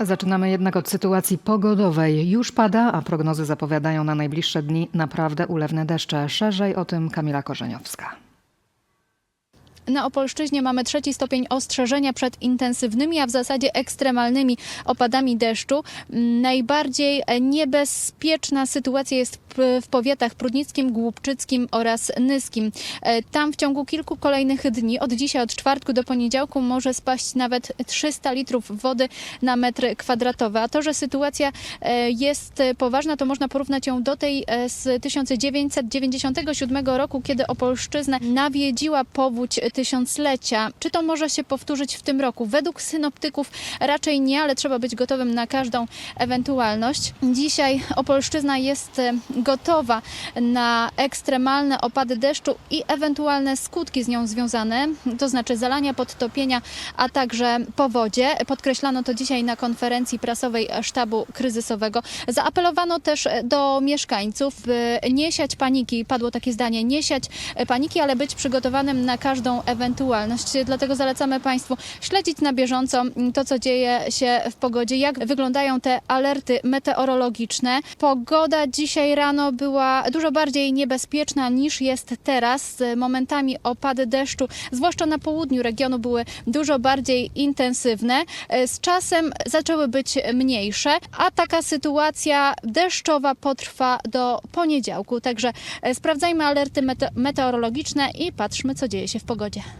Zaczynamy jednak od sytuacji pogodowej. Już pada, a prognozy zapowiadają na najbliższe dni naprawdę ulewne deszcze. Szerzej o tym Kamila Korzeniowska. Na Opolszczyźnie mamy trzeci stopień ostrzeżenia przed intensywnymi, a w zasadzie ekstremalnymi opadami deszczu. Najbardziej niebezpieczna sytuacja jest w powiatach prudnickim, głubczyckim oraz nyskim. E, Tam w ciągu kilku kolejnych dni, od dzisiaj, od czwartku do poniedziałku, może spaść nawet 300 litrów wody na metr kwadratowy. A to, że sytuacja e, jest poważna, to można porównać ją do tej e, z 1997 roku, kiedy Opolszczyznę nawiedziła powódź tysiąclecia. Czy to może się powtórzyć w tym roku? Według synoptyków raczej nie, ale trzeba być gotowym na każdą ewentualność. Dzisiaj Opolszczyzna jest e, gotowa na ekstremalne opady deszczu i ewentualne skutki z nią związane, to znaczy zalania, podtopienia, a także powodzie. Podkreślano to dzisiaj na konferencji prasowej sztabu kryzysowego. Zaapelowano też do mieszkańców, by nie siać paniki, padło takie zdanie, nie siać paniki, ale być przygotowanym na każdą ewentualność. Dlatego zalecamy Państwu śledzić na bieżąco to, co dzieje się w pogodzie, jak wyglądają te alerty meteorologiczne. Pogoda dzisiaj rano była dużo bardziej niebezpieczna niż jest teraz. Momentami opady deszczu, zwłaszcza na południu regionu, były dużo bardziej intensywne. Z czasem zaczęły być mniejsze, a taka sytuacja deszczowa potrwa do poniedziałku. Także e, sprawdzajmy alerty mete- meteorologiczne i patrzmy, co dzieje się w pogodzie. Yeah.